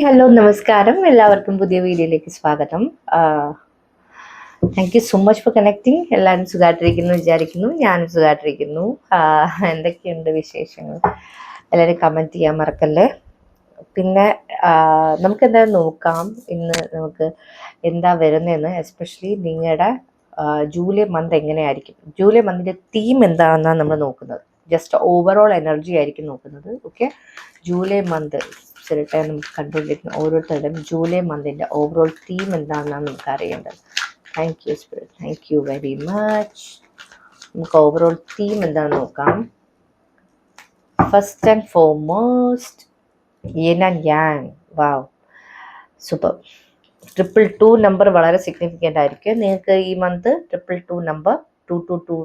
Hello നമസ്കാരം. എല്ലാവർക്കും പുതിയ വീഡിയോയിലേക്ക് സ്വാഗതം. Thank you so much for connecting എല്ലാവരും സുഖമായിട്ടിരിക്കുന്നു വിചാരിക്കുന്നു. ഞാനും സുഖമായിട്ടിരിക്കുന്നു എന്തൊക്കെയുണ്ട് വിശേഷങ്ങൾ? എല്ലാവരും കമന്റ് ചെയ്യാൻ മറക്കല്ലേ? പിന്നെ നമുക്ക് എന്തായാലും നോക്കാം. ഇന്ന് നമുക്ക് എന്താ വരുന്നതെന്ന് എസ്പെഷ്യലി നിങ്ങളുടെ ജൂലൈ മന്ത് എങ്ങനെയായിരിക്കും? ജൂലൈ മന്തിന്റെ തീം എന്താണെന്നാണ് നമ്മൾ നോക്കുന്നത്. ജസ്റ്റ് ഓവറോൾ എനർജി ആയിരിക്കും നോക്കുന്നത്. ഓക്കെ ജൂലൈ മന്ത് ചിലട്ടെ നമുക്ക് കണ്ടുകൊണ്ടിരിക്കുന്ന ഓരോരുത്തരുടെയും ജൂലൈ മന്തിന്റെ ഓവറോൾ തീം എന്താണെന്നാണ് നമുക്ക് അറിയേണ്ടത്. Thank you spirit thank you very much നമുക്ക് ഓവറോൾ തീം എന്താണെന്ന് നോക്കാം. First and foremost yin and yang wow super triple two number വളരെ സിഗ്നിഫിക്കന്റ് ആയിരിക്കും. നിങ്ങൾക്ക് ഈ month triple two number two two two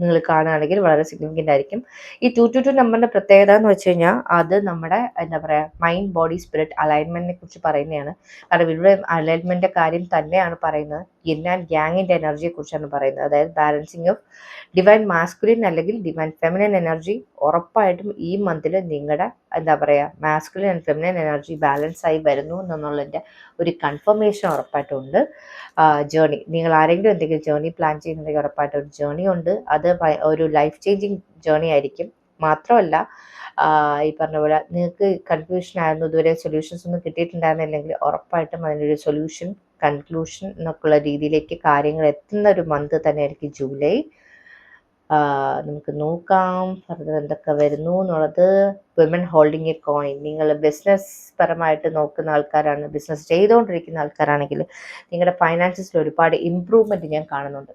നിങ്ങൾ കാണുകയാണെങ്കിൽ വളരെ സിഗ്നിഫിക്കന്റ് ആയിരിക്കും. ഈ ടു ടു ടു നമ്പറിന്റെ പ്രത്യേകത എന്ന് വെച്ച് കഴിഞ്ഞാൽ അത് നമ്മുടെ എന്താ പറയുക മൈൻഡ് ബോഡി സ്പിരിറ്റ് അലൈൻമെന്റിനെ കുറിച്ച് പറയുന്നതാണ്. കാരണം ഇവിടെ അലൈൻമെന്റിന്റെ കാര്യം തന്നെയാണ് പറയുന്നത്. Yin ആൻഡ് ഗ്യാങ്ങിന്റെ എനർജിയെ കുറിച്ചാണ് പറയുന്നത്. അതായത് ബാലൻസിങ് ഓഫ് ഡിവൈൻ മാസ്കുലിൻ അല്ലെങ്കിൽ ഡിവൈൻ ഫെമിനൻ എനർജി ഉറപ്പായിട്ടും ഈ മന്തിൽ നിങ്ങളുടെ എന്താ പറയുക masculine and feminine energy balance ആയി വരുന്നു എന്നുള്ളതിന്റെ ഒരു കൺഫർമേഷൻ ഉറപ്പായിട്ടുണ്ട് ജേണി നിങ്ങൾ ആരെങ്കിലും എന്തെങ്കിലും ജേണി പ്ലാൻ ചെയ്യുന്നുണ്ടെങ്കിൽ ഉറപ്പായിട്ടും ഒരു ജേണി ഉണ്ട്. അത് ഒരു ലൈഫ് ചേഞ്ചിങ് ജേണി ആയിരിക്കും. മാത്രമല്ല ഈ പറഞ്ഞ പോലെ നിങ്ങൾക്ക് കൺഫ്യൂഷൻ ആയിരുന്നു ഇതുവരെ സൊല്യൂഷൻസ് ഒന്നും കിട്ടിയിട്ടുണ്ടായിരുന്നില്ലെങ്കിൽ ഉറപ്പായിട്ടും അതിനൊരു സൊല്യൂഷൻ കൺക്ലൂഷൻ എന്നൊക്കെയുള്ള രീതിയിലേക്ക് കാര്യങ്ങൾ എത്തുന്ന ഒരു മന്ത് തന്നെയായിരിക്കും ജൂലൈ. നമുക്ക് നോക്കാം ഫർദർ എന്തൊക്കെ വരുന്നു എന്നുള്ളത്. വിമൻ ഹോൾഡിംഗ് എ കോയിൻ നിങ്ങൾ ബിസിനസ് പരമായിട്ട് നോക്കുന്ന ആൾക്കാരാണ് ബിസിനസ് ചെയ്തുകൊണ്ടിരിക്കുന്ന ആൾക്കാരാണെങ്കിൽ നിങ്ങളുടെ ഫൈനാൻസിൽ ഒരുപാട് ഇമ്പ്രൂവ്മെന്റ് ഞാൻ കാണുന്നുണ്ട്.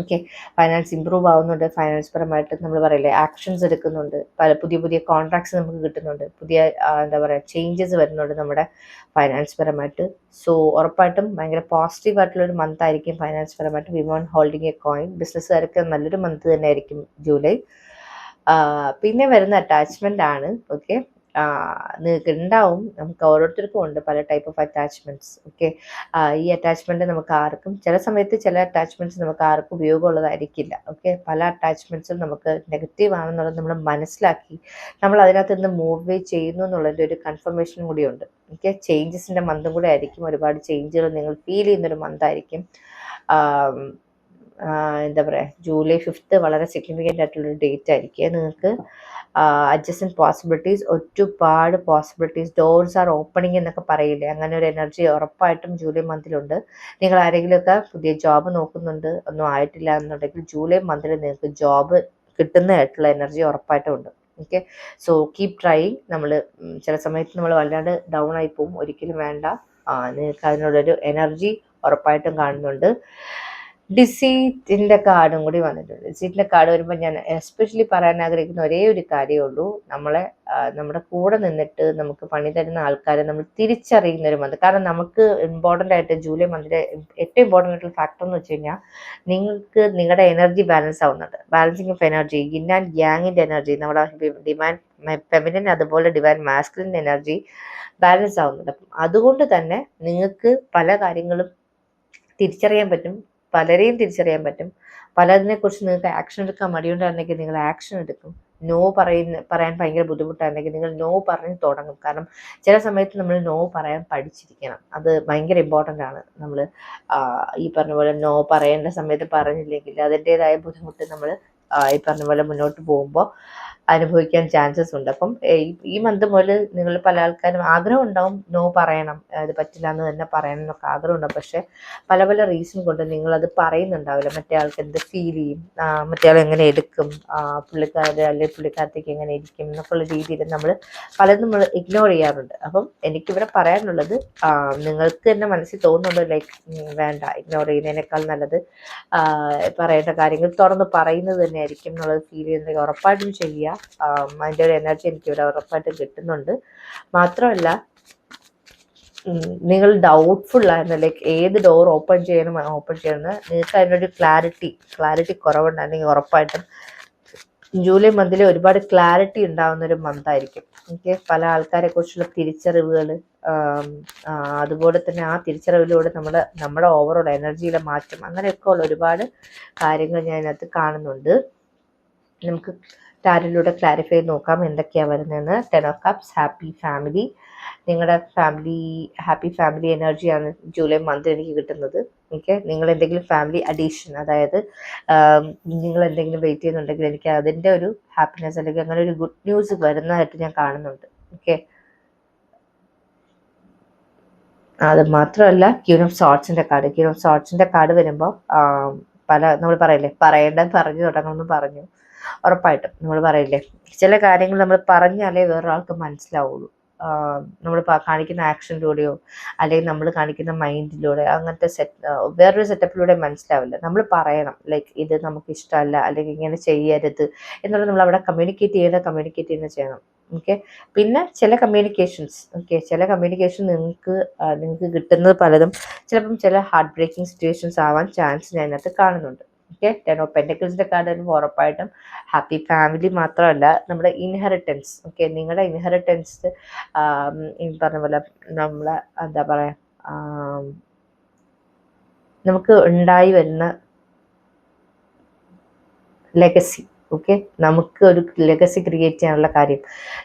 ഓക്കെ ഫൈനാൻസ് ഇമ്പ്രൂവ് ആവുന്നുണ്ട്. ഫൈനാൻസ് പരമായിട്ട് നമ്മൾ പറയില്ലേ ആക്ഷൻസ് എടുക്കുന്നുണ്ട്. പല പുതിയ പുതിയ കോൺട്രാക്ട്സ് നമുക്ക് കിട്ടുന്നുണ്ട്. പുതിയ എന്താ പറയുക ചേഞ്ചസ് വരുന്നുണ്ട് നമ്മുടെ ഫൈനാൻസ് പരമായിട്ട്. സോ ഉറപ്പായിട്ടും ഭയങ്കര പോസിറ്റീവ് ആയിട്ടുള്ള ഒരു മന്ത് ആയിരിക്കും ഫൈനാൻസ് പരമായിട്ട്. വിമോൺ ഹോൾഡിംഗ് എ കോയിൻ ബിസിനസ്സുകാർക്ക് നല്ലൊരു മന്ത് തന്നെ ആയിരിക്കും ജൂലൈ പിന്നെ വരുന്ന അറ്റാച്ച്മെന്റ് ആണ്. ഓക്കെ നിങ്ങൾക്ക് ഉണ്ടാവും നമുക്ക് ഓരോരുത്തർക്കും ഉണ്ട് പല ടൈപ്പ് ഓഫ് അറ്റാച്ച്മെന്റ്സ് ഓക്കെ ഈ അറ്റാച്ച്മെന്റ് നമുക്ക് ആർക്കും ചില സമയത്ത് ചില അറ്റാച്ച്മെന്റ്സ് നമുക്ക് ആർക്കും ഉപയോഗമുള്ളതായിരിക്കില്ല ഓക്കെ പല അറ്റാച്ച്മെന്റ്സും നമുക്ക് നെഗറ്റീവ് ആണെന്നുള്ളത് നമ്മൾ മനസ്സിലാക്കി നമ്മൾ അതിനകത്ത് നിന്ന് മൂവ് ചെയ്യുന്നു എന്നുള്ളതിന്റെ ഒരു കൺഫർമേഷൻ കൂടിയുണ്ട് ഓക്കെ ചേഞ്ചസിന്റെ മന്തും കൂടെ ആയിരിക്കും ഒരുപാട് ചേഞ്ചുകൾ നിങ്ങൾ ഫീൽ ചെയ്യുന്നൊരു മന്തായിരിക്കും എന്താ പറയുക ജൂലൈ ഫിഫ്ത്ത് വളരെ സിഗ്നിഫിക്കന്റ് ആയിട്ടുള്ളൊരു ഡേറ്റ് ആയിരിക്കും. നിങ്ങൾക്ക് അഡ്ജസ്റ്റൻ പോസിബിലിറ്റീസ് ഒരുപാട് പോസിബിലിറ്റീസ് ഡോർസ് ആർ ഓപ്പണിംഗ് എന്നൊക്കെ പറയില്ലേ? അങ്ങനെ ഒരു എനർജി ഉറപ്പായിട്ടും ജൂലൈ മന്തിലുണ്ട് നിങ്ങൾ ആരെങ്കിലുമൊക്കെ പുതിയ ജോബ് നോക്കുന്നുണ്ട് ഒന്നും ആയിട്ടില്ല എന്നുണ്ടെങ്കിൽ ജൂലൈ മന്തിൽ നിങ്ങൾക്ക് ജോബ് കിട്ടുന്നതായിട്ടുള്ള എനർജി ഉറപ്പായിട്ടും ഉണ്ട്. ഓക്കെ സോ കീപ് ട്രൈയിങ് നമ്മൾ ചില സമയത്ത് നമ്മൾ വല്ലാണ്ട് ഡൗൺ ആയി പോകും ഒരിക്കലും വേണ്ട. നിങ്ങൾക്ക് അതിനുള്ളൊരു എനർജി ഉറപ്പായിട്ടും കാണുന്നുണ്ട്. ഡിസീറ്റിന്റെ കാർഡും കൂടി വന്നിട്ടുണ്ട്. ഡിസീറ്റിന്റെ കാർഡ് വരുമ്പോൾ ഞാൻ എസ്പെഷ്യലി പറയാൻ ആഗ്രഹിക്കുന്ന ഒരേ ഒരു കാര്യമേ ഉള്ളൂ. നമ്മളെ നമ്മുടെ കൂടെ നിന്നിട്ട് നമുക്ക് പണി തരുന്ന ആൾക്കാരെ നമ്മൾ തിരിച്ചറിയുന്ന ഒരു മന്ത്. കാരണം നമുക്ക് ഇമ്പോർട്ടന്റ് ആയിട്ട് ജൂലൈ മന്തിലെ ഏറ്റവും ഇമ്പോർട്ടന്റ് ആയിട്ടുള്ള ഫാക്ടർ എന്ന് വെച്ച് കഴിഞ്ഞാൽ നിങ്ങൾക്ക് നിങ്ങളുടെ എനർജി ബാലൻസ് ആവുന്നുണ്ട്. Balancing of energy in and ഗ്യാങ്ങിന്റെ energy നമ്മുടെ ഡിമാൻഡ് ഫെമിനിൻ അതുപോലെ ഡിവൈൻ മാസ്കുലിൻ എനർജി ബാലൻസ് ആവുന്നുണ്ട്. അതുകൊണ്ട് തന്നെ നിങ്ങൾക്ക് പല കാര്യങ്ങളും തിരിച്ചറിയാൻ പറ്റും. പലരെയും തിരിച്ചറിയാൻ പറ്റും. പലതിനെക്കുറിച്ച് നിങ്ങൾക്ക് ആക്ഷൻ എടുക്കാൻ മടിയുണ്ടായിരുന്നെങ്കിൽ നിങ്ങൾ ആക്ഷൻ എടുക്കും. നോ പറയുന്ന പറയാൻ ഭയങ്കര ബുദ്ധിമുട്ടായിരുന്നെങ്കിൽ നിങ്ങൾ നോ പറഞ്ഞ് തുടങ്ങും. കാരണം ചില സമയത്ത് നമ്മൾ നോ പറയാൻ പഠിച്ചിരിക്കണം. അത് ഭയങ്കര ഇമ്പോർട്ടന്റ് ആണ്. നമ്മൾ ഈ പറഞ്ഞ പോലെ നോ പറയേണ്ട സമയത്ത് പറഞ്ഞില്ലെങ്കിൽ അതിന്റെതായ ബുദ്ധിമുട്ട് നമ്മൾ ഈ പറഞ്ഞ പോലെ മുന്നോട്ട് പോകുമ്പോൾ അനുഭവിക്കാൻ ചാൻസസ് ഉണ്ട്. അപ്പം ഈ- മന്ത് മുതൽ നിങ്ങൾ പല ആൾക്കാരും ആഗ്രഹം ഉണ്ടാവും നോ പറയണം അത് പറ്റില്ല എന്ന് തന്നെ പറയണം എന്നൊക്കെ ആഗ്രഹം പക്ഷേ പല പല റീസൺ കൊണ്ട് നിങ്ങളത് പറയുന്നുണ്ടാവില്ല. മറ്റേ ആൾക്ക് എന്ത് ഫീൽ ചെയ്യും മറ്റേ ആൾ എങ്ങനെ എടുക്കും പുള്ളിക്കാർ അല്ലെങ്കിൽ പുള്ളിക്കാരത്തേക്ക് എങ്ങനെ ഇരിക്കും എന്നൊക്കെയുള്ള രീതിയിൽ നമ്മൾ പലതും നമ്മൾ ഇഗ്നോർ ചെയ്യാറുണ്ട്. അപ്പം എനിക്കിവിടെ പറയാനുള്ളത് നിങ്ങൾക്ക് തന്നെ മനസ്സിൽ തോന്നുന്നുണ്ട്? ലൈക്ക് വേണ്ട ഇഗ്നോർ ചെയ്യുന്നതിനേക്കാൾ നല്ലത് പറയേണ്ട കാര്യങ്ങൾ തുറന്ന് പറയുന്നത് തന്നെയായിരിക്കും എന്നുള്ളത് ഫീൽ ചെയ്യുന്നത് ഉറപ്പായിട്ടും ചെയ്യുക അതിന്റെ ഒരു എനർജി എനിക്ക് ഇവിടെ ഉറപ്പായിട്ടും കിട്ടുന്നുണ്ട്. മാത്രമല്ല നിങ്ങൾ ഡൗട്ട്ഫുൾ ആയിരുന്നു ലൈക്ക് ഏത് ഡോർ ഓപ്പൺ ചെയ്യണം ഓപ്പൺ ചെയ്യണം നിങ്ങൾക്ക് അതിനൊരു ക്ലാരിറ്റി ക്ലാരിറ്റി കുറവുണ്ടായിരുന്നെങ്കിൽ ഉറപ്പായിട്ടും ജൂലൈ മന്തിൽ ഒരുപാട് ക്ലാരിറ്റി ഉണ്ടാവുന്ന ഒരു മന്തായിരിക്കും ഓക്കെ പല ആൾക്കാരെ കുറിച്ചുള്ള തിരിച്ചറിവുകൾ അതുപോലെ തന്നെ ആ തിരിച്ചറിവിലൂടെ നമ്മുടെ നമ്മുടെ ഓവറോൾ എനർജിയിലെ മാറ്റം അങ്ങനെയൊക്കെ ഉള്ള ഒരുപാട് കാര്യങ്ങൾ ഞാൻ അതിനകത്ത് കാണുന്നുണ്ട്. നമുക്ക് ടാരിലൂടെ ക്ലാരിഫൈ നോക്കാം എന്തൊക്കെയാണ് വരുന്നതെന്ന്. Ten of cups happy family നിങ്ങളുടെ ഫാമിലി ഹാപ്പി ഫാമിലി എനർജിയാണ് ജൂലൈ മന്ത് എനിക്ക് കിട്ടുന്നത്. ഓക്കെ നിങ്ങൾ എന്തെങ്കിലും ഫാമിലി അഡീഷൻ അതായത് നിങ്ങൾ എന്തെങ്കിലും വെയിറ്റ് ചെയ്യുന്നുണ്ടെങ്കിൽ എനിക്ക് അതിന്റെ ഒരു ഹാപ്പിനെസ് അല്ലെങ്കിൽ അങ്ങനെ ഒരു ഗുഡ് ന്യൂസ് വരുന്നതായിട്ട് ഞാൻ കാണുന്നുണ്ട്. ഓക്കെ അത് മാത്രമല്ല ക്യൂൻ ഓഫ് സോട്ട്സിന്റെ കാർഡ് ക്യൂൻ ഓഫ് സോട്ട്സിന്റെ കാർഡ് വരുമ്പോൾ പല നമ്മൾ പറയില്ലേ? പറയേണ്ടത് പറഞ്ഞു തുടങ്ങണമെന്ന് പറഞ്ഞു. ഉറപ്പായിട്ടും. നമ്മൾ പറയില്ലേ? ചില കാര്യങ്ങൾ നമ്മൾ പറഞ്ഞാലേ വേറൊരാൾക്ക് മനസ്സിലാവുള്ളൂ. നമ്മൾ കാണിക്കുന്ന ആക്ഷനിലൂടെയോ അല്ലെങ്കിൽ നമ്മൾ കാണിക്കുന്ന മൈൻഡിലൂടെ അങ്ങനത്തെ സെറ്റ് വേറൊരു സെറ്റപ്പിലൂടെ മനസ്സിലാവില്ല. നമ്മൾ പറയണം ലൈക്ക് ഇത് നമുക്ക് ഇഷ്ടമല്ല അല്ലെങ്കിൽ ഇങ്ങനെ ചെയ്യരുത് എന്നുള്ളത് നമ്മൾ അവിടെ കമ്മ്യൂണിക്കേറ്റ് ചെയ്യുന്ന കമ്മ്യൂണിക്കേറ്റ് ചെയ്യുന്ന ചെയ്യണം. ഓക്കെ പിന്നെ ചില കമ്മ്യൂണിക്കേഷൻസ് ഓക്കെ ചില കമ്മ്യൂണിക്കേഷൻ നിങ്ങൾക്ക് നിങ്ങൾക്ക് കിട്ടുന്നത് പലതും ചിലപ്പം ചില ഹാർട്ട് ബ്രേക്കിംഗ് സിറ്റുവേഷൻസ് ആവാൻ ചാൻസ് ഞാൻ അതിനകത്ത് കാണുന്നുണ്ട്. ഓക്കെ ടെൻ ഓഫ് പെന്റക്കിൾസിന്റെ കാർഡ് വരുമ്പോൾ ഉറപ്പായിട്ടും ഹാപ്പി ഫാമിലി മാത്രമല്ല നമ്മുടെ ഇൻഹെറിറ്റൻസ് ഓക്കെ നിങ്ങളുടെ ഇൻഹെറിറ്റൻസ് ഈ പറഞ്ഞ പോലെ നമ്മളെ എന്താ പറയുക നമുക്ക് ഉണ്ടായി വരുന്ന ലെഗസി ഓക്കെ നമുക്ക് ഒരു ലെഗസി ക്രിയേറ്റ് ചെയ്യാനുള്ള കാര്യം.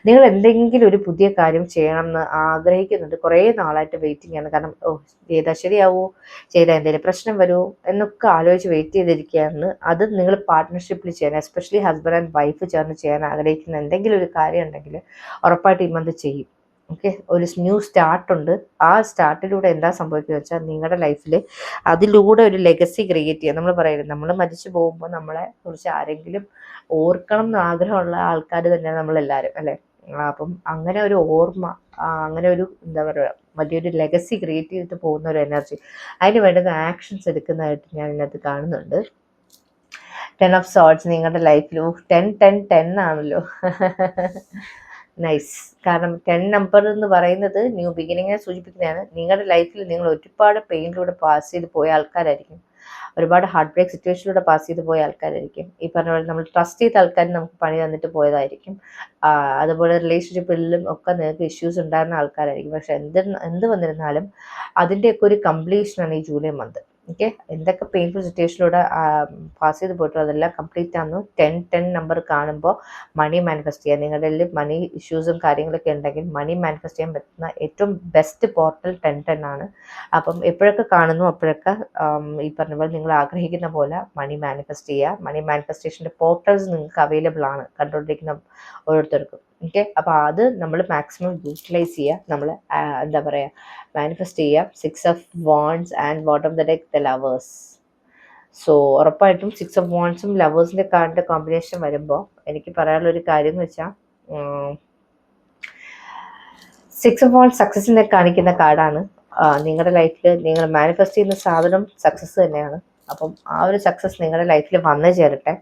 നിങ്ങൾ എന്തെങ്കിലും ഒരു പുതിയ കാര്യം ചെയ്യണം എന്ന് ആഗ്രഹിക്കുന്നുണ്ട് കുറേ നാളായിട്ട് വെയിറ്റിംഗ് ആണ്. കാരണം ഓ ചെയ്താൽ ശരിയാവോ? ചെയ്താൽ എന്തെങ്കിലും പ്രശ്നം വരുമോ എന്നൊക്കെ ആലോചിച്ച് വെയിറ്റ് ചെയ്തിരിക്കുകയാണ്. അത് നിങ്ങൾ പാർട്ട്ണർഷിപ്പിൽ ചെയ്യാൻ എസ്പെഷ്യലി ഹസ്ബൻഡ് ആൻഡ് വൈഫ് ചേർന്ന് ചെയ്യാൻ ആഗ്രഹിക്കുന്ന എന്തെങ്കിലും ഒരു കാര്യം ഉണ്ടെങ്കിൽ ഉറപ്പായിട്ട് ഈ ചെയ്യും. ഓക്കെ ഒരു ന്യൂ സ്റ്റാർട്ടുണ്ട് ആ സ്റ്റാർട്ടിലൂടെ എന്താ സംഭവിക്കുക വെച്ചാൽ നിങ്ങളുടെ ലൈഫിൽ അതിലൂടെ ഒരു ലെഗസി ക്രിയേറ്റ് ചെയ്യുക. നമ്മൾ പറയുന്നത് നമ്മൾ മരിച്ചു പോകുമ്പോൾ നമ്മളെ കുറിച്ച് ആരെങ്കിലും ഓർക്കണം എന്ന് ആഗ്രഹമുള്ള ആൾക്കാർ തന്നെയാണ് നമ്മളെല്ലാവരും അല്ലേ? അപ്പം അങ്ങനെ ഒരു ഓർമ്മ അങ്ങനെ ഒരു എന്താ പറയുക വലിയൊരു ലെഗസി ക്രിയേറ്റ് ചെയ്തിട്ട് പോകുന്ന ഒരു എനർജി. അതിന് വേണ്ടുന്ന ആക്ഷൻസ് എടുക്കുന്നതായിട്ട് ഞാൻ ഇതിനകത്ത് കാണുന്നുണ്ട്. ടെൻ ഓഫ് സോട്ട്സ് നിങ്ങളുടെ ലൈഫിൽ ടെൻ ടെൻ ടെൻ ആണല്ലോ. നൈസ് കാരണം ടെൻ നമ്പർ എന്ന് പറയുന്നത് ന്യൂ ബിഗിനിങ്ങിനെ സൂചിപ്പിക്കുന്നതാണ്. നിങ്ങളുടെ ലൈഫിൽ നിങ്ങൾ ഒരുപാട് പെയിനിലൂടെ പാസ് ചെയ്ത് പോയ ആൾക്കാരായിരിക്കും. ഒരുപാട് ഹാർട്ട് ബ്രേക്ക് സിറ്റുവേഷനിലൂടെ പാസ് ചെയ്ത് പോയ ആൾക്കാരായിരിക്കും. ഈ പറഞ്ഞ പോലെ നമ്മൾ ട്രസ്റ്റ് ചെയ്ത ആൾക്കാർ നമുക്ക് പണി തന്നിട്ട് പോയതായിരിക്കും. അതുപോലെ റിലേഷൻഷിപ്പിലും ഒക്കെ നിങ്ങൾക്ക് ഇഷ്യൂസ് ഉണ്ടായിരുന്ന ആൾക്കാരായിരിക്കും. പക്ഷെ എന്ത് എന്ത് വന്നിരുന്നാലും അതിന്റെയൊക്കെ ഒരു കംപ്ലീഷനാണ് ഈ ജൂലൈ മന്ത് ഓക്കെ എന്തൊക്കെ പെയിൻഫുൾ സിറ്റുവേഷനിലൂടെ പാസ് ചെയ്ത് പോയിട്ടോ അതെല്ലാം കംപ്ലീറ്റ് ആകുന്നു ടെൻ ടെൻ നമ്പർ കാണുമ്പോൾ മണി മാനിഫെസ്റ്റ് ചെയ്യാം. നിങ്ങളുടെ മണി ഇഷ്യൂസും കാര്യങ്ങളൊക്കെ ഉണ്ടെങ്കിൽ മണി മാനിഫെസ്റ്റ് ചെയ്യാൻ പറ്റുന്ന ഏറ്റവും ബെസ്റ്റ് പോർട്ടൽ ടെൻ ടെൻ ആണ്. അപ്പം എപ്പോഴൊക്കെ കാണുന്നു അപ്പോഴൊക്കെ ഈ പറഞ്ഞ പോലെ നിങ്ങൾ ആഗ്രഹിക്കുന്ന പോലെ മണി മാനിഫെസ്റ്റ് ചെയ്യുക. മണി മാനിഫെസ്റ്റേഷന്റെ പോർട്ടൽസ് നിങ്ങൾക്ക് അവൈലബിൾ ആണ്. കണ്ടുകൊണ്ടിരിക്കുന്ന ഓരോരുത്തർക്കും. ഓക്കെ അപ്പോൾ അത് നമ്മൾ മാക്സിമം യൂട്ടിലൈസ് ചെയ്യുക നമ്മൾ എന്താ പറയുക മാനിഫെസ്റ്റ് ചെയ്യുക six of wands and bottom the deck the lovers so ഉറപ്പായിട്ടും സിക്സ് ഓഫ് വോൺസും ലവേഴ്സിന്റെ കാർഡിന്റെ കോമ്പിനേഷൻ വരുമ്പോൾ എനിക്ക് പറയാനുള്ള ഒരു കാര്യം എന്ന് വെച്ചാൽ സിക്സ് ഓഫ് വോൺസ് സക്സസിനെ കാണിക്കുന്ന കാർഡാണ്. നിങ്ങളുടെ ലൈഫിൽ നിങ്ങൾ മാനിഫെസ്റ്റ് ചെയ്യുന്ന സാധനം സക്സസ് തന്നെയാണ്. അപ്പം ആ ഒരു സക്സസ് നിങ്ങളുടെ ലൈഫിൽ വന്നു ചേരട്ടെ.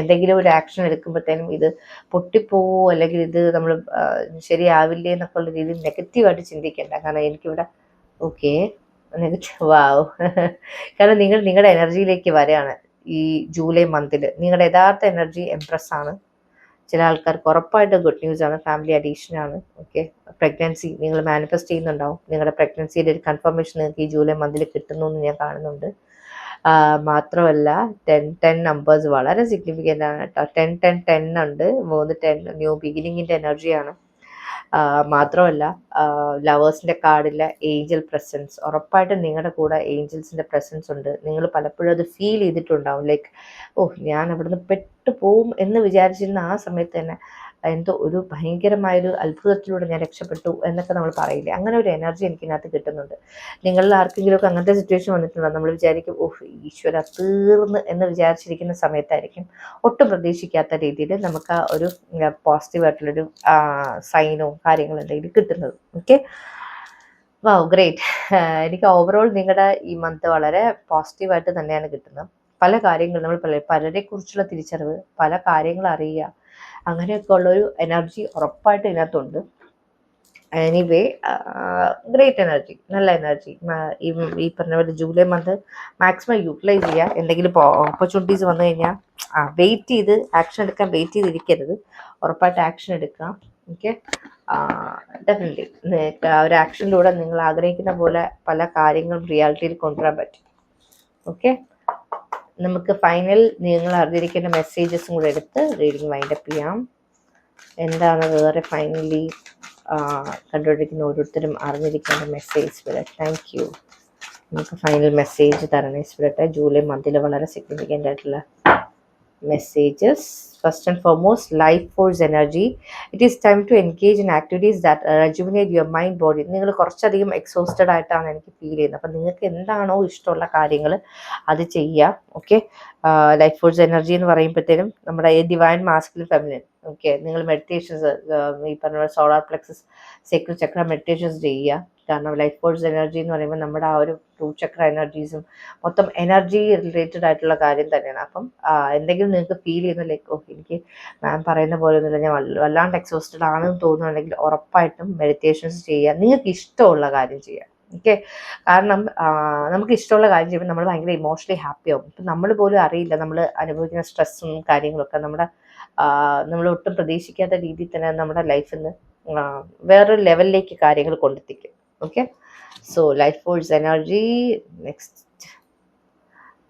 എന്തെങ്കിലും ഒരു ആക്ഷൻ എടുക്കുമ്പോഴത്തേനും ഇത് പൊട്ടിപ്പോവോ അല്ലെങ്കിൽ ഇത് നമ്മൾ ശരിയാവില്ല എന്നൊക്കെ ഉള്ള രീതിയിൽ നെഗറ്റീവായിട്ട് ചിന്തിക്കേണ്ട. കാരണം എനിക്കിവിടെ ഓക്കെ നെഗറ്റീവ് വാവ് കാരണം നിങ്ങൾ നിങ്ങളുടെ എനർജിയിലേക്ക് വരെയാണ് ഈ ജൂലൈ മന്തിൽ നിങ്ങളുടെ യഥാർത്ഥ എനർജി എംപ്രസ് ആണ്. ചില ആൾക്കാർക്ക് ഉറപ്പായിട്ട് ഗുഡ് ന്യൂസ് ആണ്. ഫാമിലി അഡീഷൻ ആണ്. ഓക്കെ പ്രഗ്നൻസി നിങ്ങൾ മാനിഫെസ്റ്റ് ചെയ്യുന്നുണ്ടാവും. നിങ്ങളുടെ പ്രഗ്നൻസിയുടെ ഒരു കൺഫർമേഷൻ നിങ്ങൾക്ക് ഈ ജൂലൈ മന്തിൽ കിട്ടുന്നു എന്ന് ഞാൻ കാണുന്നുണ്ട്. മാത്രമല്ല ടെൻ ടെൻ നമ്പേഴ്സ് വളരെ സിഗ്നിഫിക്കന്റ് ആണ് കേട്ടോ. ടെൻ ടെൻ ടെൻ ഉണ്ട്. മൂന്ന് ടെൻ ന്യൂ ബിഗിനിങ്ങിന്റെ എനർജിയാണ് മാത്രമല്ല ലവേഴ്സിന്റെ കാർഡിലെ ഏഞ്ചൽ പ്രസൻസ് ഉറപ്പായിട്ടും നിങ്ങളുടെ കൂടെ ഏഞ്ചൽസിന്റെ പ്രസൻസ് ഉണ്ട്. നിങ്ങൾ പലപ്പോഴും അത് ഫീൽ ചെയ്തിട്ടുണ്ടാവും. ലൈക്ക് ഓ ഞാൻ അവിടുന്ന് പെട്ടു പോവും എന്ന് വിചാരിച്ചിരുന്ന ആ സമയത്ത് തന്നെ എന്തോ ഒരു ഭയങ്കരമായൊരു അത്ഭുതത്തിലൂടെ ഞാൻ രക്ഷപ്പെട്ടു എന്നൊക്കെ നമ്മൾ പറയില്ലേ? അങ്ങനെ ഒരു എനർജി എനിക്ക് ഇതിനകത്ത് കിട്ടുന്നുണ്ട്. നിങ്ങളിൽ ആർക്കെങ്കിലുമൊക്കെ അങ്ങനത്തെ സിറ്റുവേഷൻ വന്നിട്ടുണ്ടോ? നമ്മൾ വിചാരിക്കും ഓഹ് ഈശ്വര തീർന്ന് എന്ന് വിചാരിച്ചിരിക്കുന്ന സമയത്തായിരിക്കും. ഒട്ടും പ്രതീക്ഷിക്കാത്ത രീതിയിൽ നമുക്ക് ആ ഒരു പോസിറ്റീവായിട്ടുള്ളൊരു സൈനോ കാര്യങ്ങളോ എന്തെങ്കിലും കിട്ടുന്നത്. ഓക്കെ വാവ് ഗ്രേറ്റ് എനിക്ക് ഓവറോൾ നിങ്ങളുടെ ഈ മന്ത് വളരെ പോസിറ്റീവായിട്ട് തന്നെയാണ് കിട്ടുന്നത്. പല കാര്യങ്ങളും നമ്മൾ പലരെ കുറിച്ചുള്ള തിരിച്ചറിവ് പല കാര്യങ്ങൾ അറിയുക അങ്ങനെയൊക്കെ ഉള്ളൊരു എനർജി ഉറപ്പായിട്ട് ഇതിനകത്തുണ്ട്. എനിവേ ഗ്രേറ്റ് എനർജി നല്ല എനർജി ഈ പറഞ്ഞ പോലെ ജൂലൈ മന്ത് മാക്സിമം യൂട്ടിലൈസ് ചെയ്യുക എന്തെങ്കിലും ഓപ്പർച്യൂണിറ്റീസ് വന്നു കഴിഞ്ഞാൽ ആ വെയിറ്റ് ചെയ്ത് ആക്ഷൻ എടുക്കാൻ വെയിറ്റ് ചെയ്തിരിക്കരുത്. ഉറപ്പായിട്ട് ആക്ഷൻ എടുക്കുക ഓക്കെ ഡെഫിനറ്റ്ലി ഒരു ആക്ഷനിലൂടെ നിങ്ങൾ ആഗ്രഹിക്കുന്ന പോലെ പല കാര്യങ്ങളും റിയാലിറ്റിയിൽ കൊണ്ടുവരാൻ പറ്റും. ഓക്കെ നമുക്ക് ഫൈനൽ നിങ്ങൾ അറിഞ്ഞിരിക്കേണ്ട മെസ്സേജസും കൂടെ എടുത്ത് റീഡിങ് വൈൻഡപ്പ് ചെയ്യാം. എന്താണ് വേറെ ഫൈനലി കണ്ടുകൊണ്ടിരിക്കുന്ന ഓരോരുത്തരും അറിഞ്ഞിരിക്കേണ്ട മെസ്സേജ് വരെ താങ്ക് യു നമുക്ക് ഫൈനൽ മെസ്സേജ് തരണേ സ്പിരിറ്റ് ജൂലൈ മന്തിൽ വളരെ സിഗ്നിഫിക്കന്റ് ആയിട്ടുള്ള messages. First and foremost, life force energy. It is time to engage in activities that uh, rejuvenate your mind body. നിങ്ങൾ കുറച്ചധികം എക്സോസ്റ്റഡ് ആയിട്ടാണ് എനിക്ക് ഫീൽ ചെയ്യുന്നത് അപ്പം നിങ്ങൾക്ക് എന്താണോ ഇഷ്ടമുള്ള കാര്യങ്ങൾ അത് ചെയ്യുക ഓക്കെ ലൈഫ് ഫോഴ്സ് എനർജി എന്ന് പറയുമ്പോഴത്തേനും നമ്മുടെ ഡിവൈൻ മാസ്കിൽ ഫെമിനിൻ ഓക്കെ നിങ്ങൾ മെഡിറ്റേഷൻസ് ഈ പറഞ്ഞ solar plexus sacred chakra meditations ചെയ്യുക കാരണം ലൈഫ് ഫോഴ്സ് എനർജി എന്ന് പറയുമ്പോൾ നമ്മുടെ ആ ഒരു ടൂ ചക്ര എനർജീസും മൊത്തം എനർജി റിലേറ്റഡ് ആയിട്ടുള്ള കാര്യം തന്നെയാണ്. അപ്പം എന്തെങ്കിലും നിങ്ങൾക്ക് ഫീൽ ചെയ്യുന്ന ലൈക്ക് ഓ എനിക്ക് മാം പറയുന്ന പോലെ ഒന്നുമില്ല. ഞാൻ വല്ല- വല്ലാണ്ട് എക്സോസ്റ്റഡ് ആണെന്ന് തോന്നുന്നുണ്ടെങ്കിൽ ഉറപ്പായിട്ടും മെഡിറ്റേഷൻസ് ചെയ്യുക നിങ്ങൾക്ക് ഇഷ്ടമുള്ള കാര്യം ചെയ്യുക ഓക്കെ കാരണം നമുക്ക് ഇഷ്ടമുള്ള കാര്യം ചെയ്യുമ്പോൾ നമ്മൾ ഭയങ്കര ഇമോഷണലി ഹാപ്പി ആവും. ഇപ്പം നമ്മൾ പോലും അറിയില്ല. നമ്മൾ അനുഭവിക്കുന്ന സ്ട്രെസ്സും കാര്യങ്ങളൊക്കെ നമ്മുടെ നമ്മൾ ഒട്ടും പ്രതീക്ഷിക്കാത്ത രീതിയിൽ തന്നെ നമ്മുടെ ലൈഫിൽ നിന്ന് വേറൊരു ലെവലിലേക്ക് കാര്യങ്ങൾ കൊണ്ടെത്തിക്കും. Okay so light force energy next.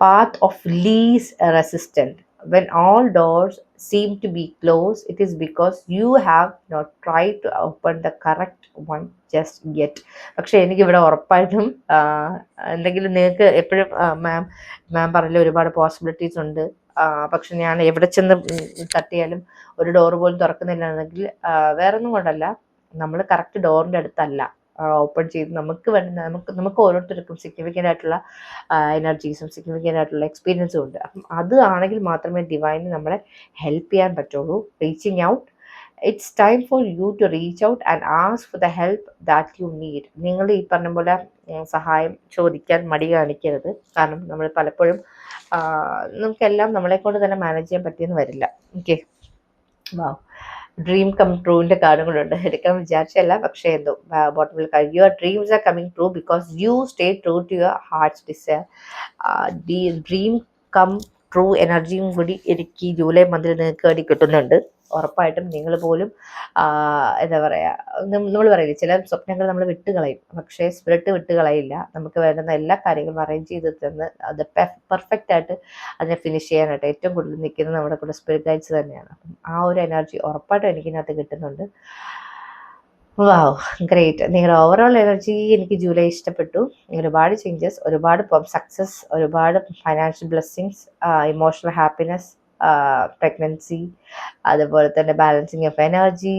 Path of least resistance. When all doors seem to be closed, it is because you have not tried to open the correct one just yet. പക്ഷേ എനിക്കിവിടെ ഉറപ്പായിട്ടും ആ, എന്തെങ്കിലും നിങ്ങൾക്ക് എപ്പോഴും മാം മാം പറഞ്ഞ ഒരുപാട് possibilities ഉണ്ട്. പക്ഷെ ഞാൻ എവിടെ ചെന്ന് തട്ടിയാലും ഒരു ഡോർ പോലും തുറക്കുന്നില്ലാന്നെങ്കിൽ വേറെ വേറൊന്നും കൊണ്ടല്ല. നമ്മൾ കറക്റ്റ് ഡോറിന്റെ അടുത്തല്ല. ഓപ്പൺ ചെയ്ത് നമുക്ക് വേണ്ട നമുക്ക് നമുക്ക് ഓരോരുത്തർക്കും സിഗ്നിഫിക്കന്റ് ആയിട്ടുള്ള എനർജീസും സിഗ്നിഫിക്കന്റ് ആയിട്ടുള്ള എക്സ്പീരിയൻസും ഉണ്ട്. അപ്പം അത് ആണെങ്കിൽ മാത്രമേ ഡിവൈന് നമ്മളെ ഹെൽപ്പ് ചെയ്യാൻ പറ്റുള്ളൂ. Reaching out it's time for you to reach out and as for the help that you need നിങ്ങൾ ഈ പറഞ്ഞ പോലെ സഹായം ചോദിക്കാൻ മടി കാണിക്കരുത്. കാരണം നമ്മൾ പലപ്പോഴും നമുക്കെല്ലാം നമ്മളെ കൊണ്ട് തന്നെ മാനേജ് ചെയ്യാൻ പറ്റിയെന്ന് വരില്ല. ഓക്കെ വാ ഡ്രീം കം ട്രൂവിന്റെ കാർഡുകളുണ്ട് എടുക്കാൻ വിചാരിച്ചല്ല പക്ഷേ എന്തോ ബോട്ടമിൽ your dreams are coming true because you stay true to your heart's desire dream come true എനർജിയും കൂടി എനിക്ക് ജൂലൈ മന്തിൽ നിങ്ങൾക്ക് വേണ്ടി കിട്ടുന്നുണ്ട്. ഉറപ്പായിട്ടും നിങ്ങൾ പോലും എന്താ പറയുക നമ്മൾ പറയില്ലേ ചില സ്വപ്നങ്ങൾ നമ്മൾ വിട്ടുകളയും പക്ഷേ സ്പിരിറ്റ് വിട്ടുകളയില്ല നമുക്ക് വേണ്ടുന്ന എല്ലാ കാര്യങ്ങളും അറേഞ്ച് ചെയ്ത് തന്ന് അത് പെർഫെക്റ്റ് ആയിട്ട് അതിനെ ഫിനിഷ് ചെയ്യാനായിട്ട് ഏറ്റവും കൂടുതൽ നിൽക്കുന്നത് നമ്മുടെ കൂടെ സ്പിരിറ്റ് ഗൈഡ്സ് തന്നെയാണ്. അപ്പം ആ ഒരു എനർജി ഉറപ്പായിട്ടും എനിക്കിനകത്ത് കിട്ടുന്നുണ്ട്. വാവ് ഗ്രേറ്റ് നിങ്ങളുടെ ഓവറോൾ എനർജി എനിക്ക് ജൂലൈ ഇഷ്ടപ്പെട്ടു. ഒരുപാട് ചേഞ്ചസ് ഒരുപാട് സക്സസ് ഒരുപാട് financial blessings emotional happiness pregnancy അതുപോലെ തന്നെ ബാലൻസിങ് ഓഫ് എനർജി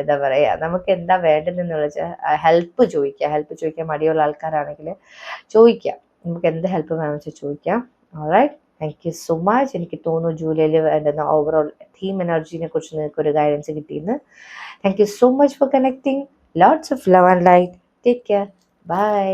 എന്താ പറയുക നമുക്ക് എന്താ വേണ്ടതെന്ന് വെച്ചാൽ ഹെൽപ്പ് ചോദിക്കുക ഹെൽപ്പ് ചോദിക്കാൻ മടിയുള്ള ആൾക്കാരാണെങ്കിൽ ചോദിക്കാം. നമുക്ക് എന്ത് ഹെൽപ്പ് വേണമെന്ന് വെച്ചാൽ ചോദിക്കാം. Alright thank you so much എനിക്ക് തോന്നുന്നു ജൂലൈയിൽ വേണ്ടുന്ന ഓവറോൾ തീം എനർജീനെ കുറിച്ച് നിങ്ങൾക്ക് ഒരു ഗൈഡൻസ് കിട്ടിയെന്ന്. Thank you so much for connecting lots of love and light take care bye